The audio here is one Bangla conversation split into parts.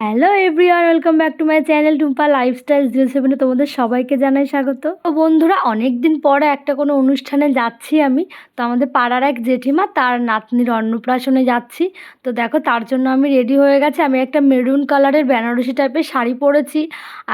Hello everyone welcome back to my channel Tumpa lifestyle zero সেভেনে তোমাদের সবাইকে জানাই স্বাগত। তো বন্ধুরা অনেক দিন পরে একটা কোনো অনুষ্ঠানে যাচ্ছি আমি। তো আমাদের পাড়ার এক জেঠিমা, তার নাতনির অন্নপ্রাশনে যাচ্ছি। তো দেখো, তার জন্য আমি রেডি হয়ে গেছি। আমি একটা মেরুন কালারের বেনারসি টাইপের শাড়ি পরেছি।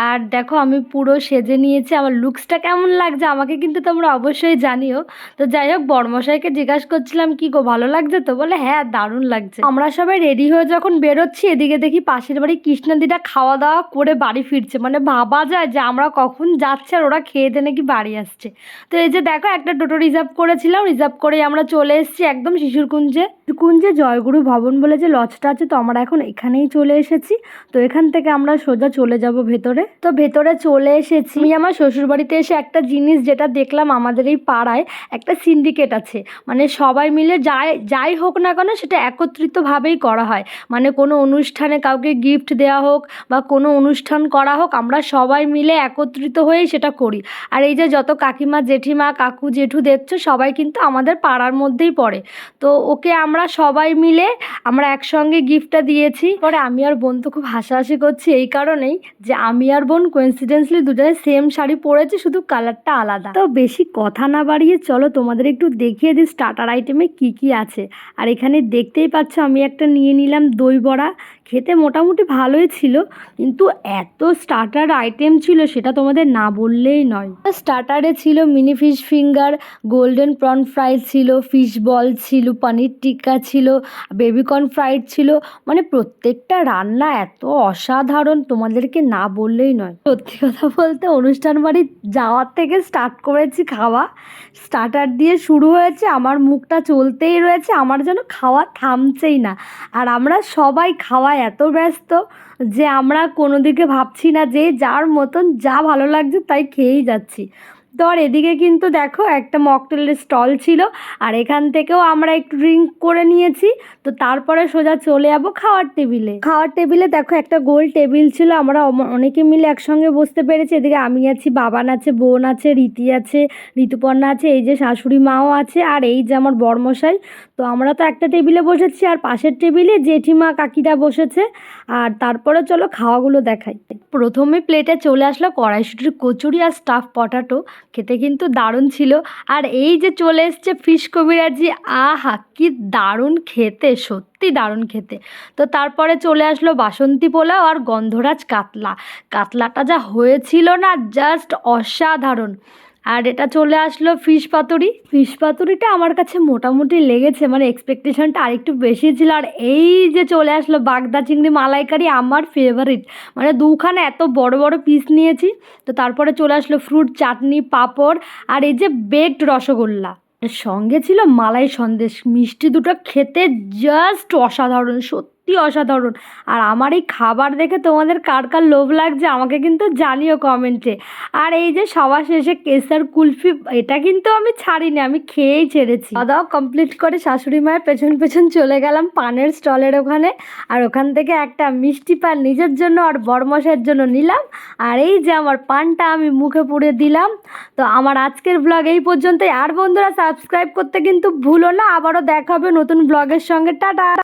আর দেখো, আমি পুরো সেজে নিয়েছি। আমার লুকসটা কেমন লাগছে আমাকে কিন্তু তোমরা অবশ্যই জানিও। তো যাই হোক বর্মশাইকে জিজ্ঞাসা করছিলাম, কি গো, ভালো লাগছে তো? বলে হ্যাঁ দারুণ লাগছে। আমরা সবাই রেডি হয়ে যখন বেরোচ্ছি, এদিকে দেখি পাশের বাড়ি কৃষ্ণাদিটা খাওয়া দাওয়া করে বাড়ি ফিরছে। মানে ভাবা যায় যে আমরা কখন যাচ্ছে আর ওরা খেয়ে দিয়ে নাকি বাড়ি আসছে। তো এই যে দেখো একটা টোটো রিজার্ভ করেছিলাম। রিজার্ভ করেই আমরা চলে এসেছি একদম শিশুর কুঞ্জে জয়গুরু ভবন বলে যে লজটা আছে, তো আমরা এখন এখানেই চলে এসেছি। তো এখান থেকে আমরা সোজা চলে যাব ভেতরে। তো ভেতরে চলে এসেছি। আমি আমার শ্বশুর বাড়িতে এসে একটা জিনিস যেটা দেখলাম আমাদের এই পাড়ায়, একটা সিন্ডিকেট আছে। মানে সবাই মিলে যাই যাই হোক না কেন সেটা একত্রিতভাবেই করা হয়। মানে কোনো অনুষ্ঠানে কাউকে গিফট দেওয়া হোক বা কোনো অনুষ্ঠান করা হোক, আমরা সবাই মিলে একত্রিত হয়েই সেটা করি। আর এই যে যত কাকিমা, জেঠিমা, কাকু, জেঠু দেখছ, সবাই কিন্তু আমাদের পাড়ার মধ্যেই পড়ে। তো ওকে আমরা সবাই মিলে আমরা একসঙ্গে গিফটটা দিয়েছি। পরে আমি আর বোন তো খুব হাসাহাসি করছি এই কারণেই যে আমি আর বোন কোইন্সিডেন্সলি দুজনে সেম শাড়ি পরেছি, শুধু কালারটা আলাদা। তো বেশি কথা না বাড়িয়ে চলো তোমাদের একটু দেখিয়ে দিই স্টার্টার আইটেমে কি কি আছে। আর এখানে দেখতেই পাচ্ছ আমি একটা নিয়ে নিলাম দই বড়া। খেতে মোটামুটি ভালোই ছিল, কিন্তু এত স্টার্টার আইটেম ছিল সেটা তোমাদের না বললেই নয়। স্টার্টারে ছিল mini fish finger golden prawn fry ছিল ফিশ বল ছিল পনির টিক্কা ছিল বেবিকর্ন ফ্রাইড ছিল। মানে প্রত্যেকটা রান্না এত অসাধারণ, তোমাদেরকে না বললেই নয়। সত্যি কথা বলতে অনুষ্ঠান বাড়ি যাওয়ার থেকে স্টার্ট করেছি খাওয়া। স্টার্টার দিয়ে শুরু হয়েছে, আমার মুখটা চলতেই রয়েছে, আমার যেন খাওয়া থামছেই না। আর আমরা সবাই খাওয়া এত ব্যস্ত যে আমরা কোনো দিকে ভাবছি না যে যার মতন যা ভালো লাগছে তাই খেয়েই যাচ্ছি। আর এদিকে কিন্তু দেখো একটা মকটেলের স্টল ছিল, আর এখান থেকেও আমরা একটু ড্রিঙ্ক করে নিয়েছি। তো তারপরে সোজা চলে যাব খাওয়ার টেবিলে খাওয়ার টেবিলে দেখো একটা গোল টেবিল ছিল, আমরা অনেকে মিলে একসঙ্গে বসতে পেরেছি। এদিকে আমি আছি, বাবান আছে, বোন আছে, রীতি আছে, ঋতুপর্ণা আছে, এই যে শাশুড়ি মাও আছে, আর এই যে আমার বর্মশাই। তো আমরা তো একটা টেবিলে বসেছি, আর পাশের টেবিলে জেঠিমা কাকিরা বসেছে। আর তারপরে চলো খাওয়াগুলো দেখাই। প্রথমে প্লেটে চলে আসলো কড়াইশুটির কচুরি আর স্টাফ পটাটো খেতে কিন্তু দারুণ ছিল। আর এই যে চলে এসছে ফিশ কবিরাজি, আহা, কি দারুণ খেতে, সত্যি দারুণ খেতে। তো তারপরে চলে আসলো বাসন্তী পোলাও আর গন্ধরাজ কাতলা। কাতলাটা যা হয়েছিল না জাস্ট অসাধারণ। আর এটা চলে আসলো ফিশ পাতুরি। ফিশ পাতুরিটা আমার কাছে মোটামুটি লেগেছে মানে এক্সপেকটেশনটা আরেকটু বেশি ছিল। আর এই যে চলে আসলো বাগদা চিংড়ি মালাইকারি আমার ফেভারিট মানে দুখানা এত বড় বড় পিস নিয়েছি, তো তারপরে চলে আসলো ফ্রুট চাটনি, পাঁপড় আর এই যে বেকড রসগোল্লা। সঙ্গে ছিল মালাই সন্দেশ, মিষ্টি দুটো খেতে জাস্ট অসাধারণ, সত্যি অসাধারণ। আর আমার এই খাবার দেখে তোমাদের কার কার লোভ লাগছে আমাকে কিন্তু জানিও কমেন্টে। আর এই যে সবার শেষে কেসার কুলফি, এটা কিন্তু আমি ছাড়িনি, আমি খেয়েই ছেড়েছি। দাওয়া কমপ্লিট করে শাশুড়ি মায়ের পেছন পেছন চলে গেলাম পানের স্টলের ওখানে। আর ওখান থেকে একটা মিষ্টি পান নিজের জন্য আর বরমশের জন্য নিলাম। আর এই যে আমার পানটা আমি মুখে পুড়ে দিলাম। তো আমার আজকের ব্লগ এই পর্যন্তই। আর বন্ধুরা সাবস্ক্রাইব করতে কিন্তু ভুলো না। আবারও দেখা হবে নতুন ব্লগের সঙ্গে। টাটা!